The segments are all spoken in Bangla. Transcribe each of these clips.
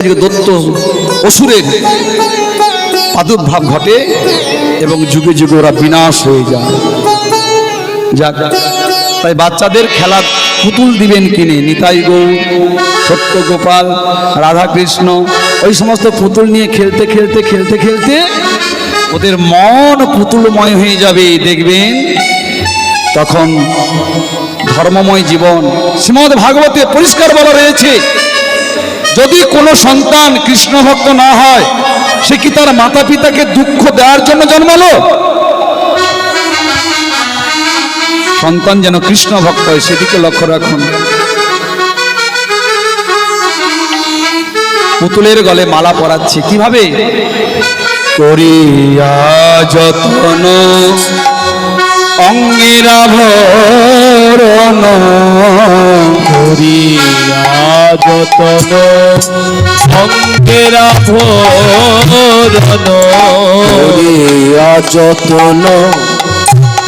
দত্ত অসুরের প্রাদুর্ভাব ঘটে এবং যুগে যুগে ওরা বিনাশ হয়ে যায়। যাক তাই বাচ্চাদের খেলা পুতুল দিবেন কিনে, নিতাই গৌ সত্য গোপাল রাধাকৃষ্ণ, ওই সমস্ত পুতুল নিয়ে খেলতে খেলতে খেলতে খেলতে ওদের মন পুতুলময় হয়ে যাবে, দেখবেন? তখন ধর্মময় জীবন। শ্রীমদ ভাগবতে পরিষ্কার বলা রয়েছে যদি কোনো সন্তান কৃষ্ণ ভক্ত না হয়, সে কি তার মাতা পিতাকে দুঃখ দেওয়ার জন্য জন্মালো? সন্তান যেন কৃষ্ণ ভক্ত হয়, সেদিকে লক্ষ্য রাখুন। পুতুলের গলে মালা পরাচ্ছে, কীভাবে? করিয়া যত্ন, অঙ্গেরা ভরণ করিয়া যতন অঙ্গেরা করিয়া যতন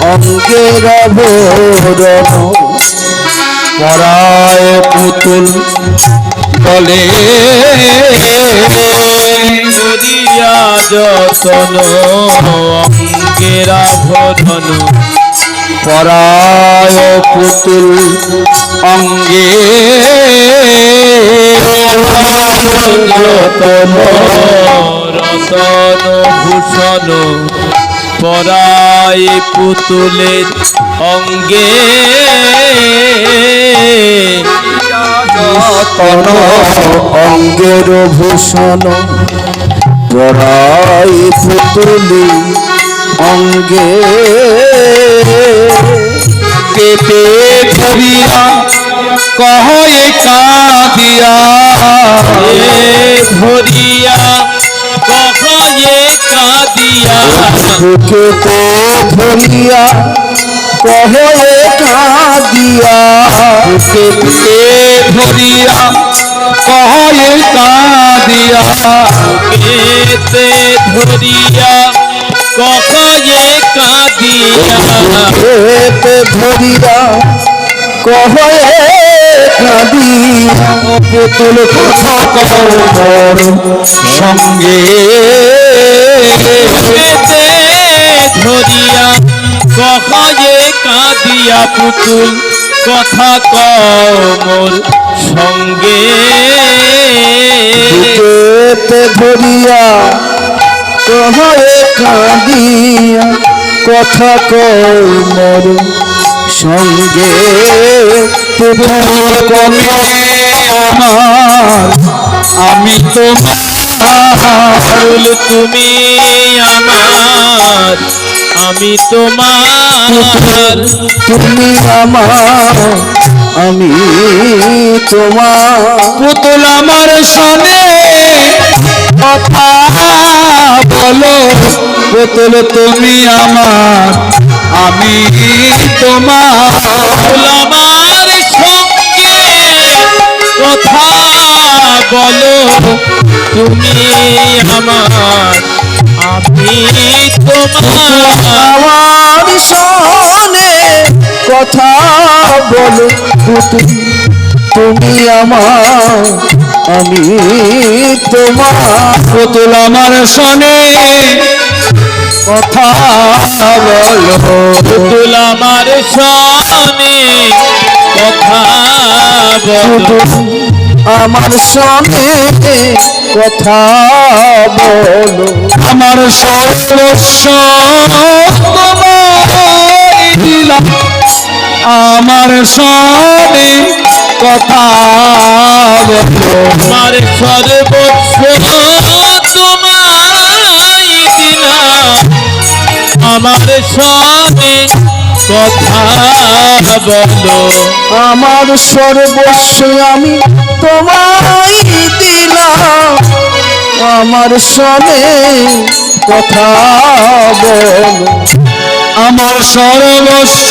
অঙ্গের ভোরণ পরায় পুতুল বলে করিয়া যতন অঙ্গেরা ভোরন পরায় পুতুল অঙ্গে। রতন রতন ভূষণ পরায় পুতুলের অঙ্গে। তন অঙ্গের ভূষণ পরাই পুতুলি অঙ্গে পেটে ধরিয়া কহে কাঁদিয়া এ ধরিয়া কহে কাঁদিয়া বুকেতে ধরিয়া কহে কাঁদিয়া পেটে ধরিয়া কহে কাঁদিয়া এতে ধরিয়া কহে বুকেতে ধরিয়া কহে কাঁদিয়া পুতুল কথা কর সঙ্গে। এতে ধরিয়া কহে কাঁদিয়া পুতুল কথা কমর সঙ্গে। বুকেতে ধরিয়া কহে কাঁদিয়া কথা কই মোর সঙ্গে? কমে আমার, আমি তোমার তুমি আমার, আমি তোমার তুমি আমার, আমি তোমার। পুতুল আমার সনে কথা বলো পুতুল তুমি আমার, আমি তোমার আমার সঙ্গে কথা বলো, তুমি আমার, আমি তোমার সনে কথা বলো তুমি আমার আমি তোমার পুতুল আমার সনে কথা বলো। পুতুল আমার সনে কথা বলো। আমার সনে কথা বলো। আমার সর্বস্ব তোমায় আমার সনে কথা আমার সর্বস্ব তোমায় দিলাম আমার সনে কথা বলো। আমার সর্বস্ব আমি তোমায় দিলাম। আমার সনে কথা বলো। আমার সর্বস্ব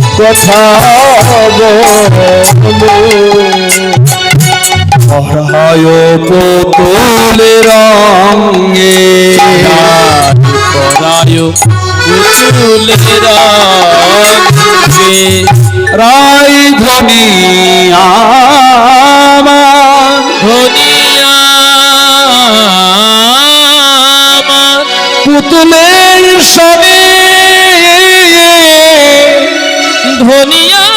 কথা বলো পড়ায় পুতুলে রঙে। রাই ধনি ধনিয়া পুতুলের সনে ধনিয়া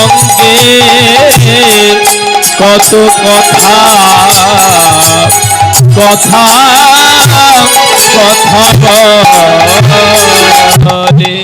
সঙ্গে কত কথা কথা কথা বলে।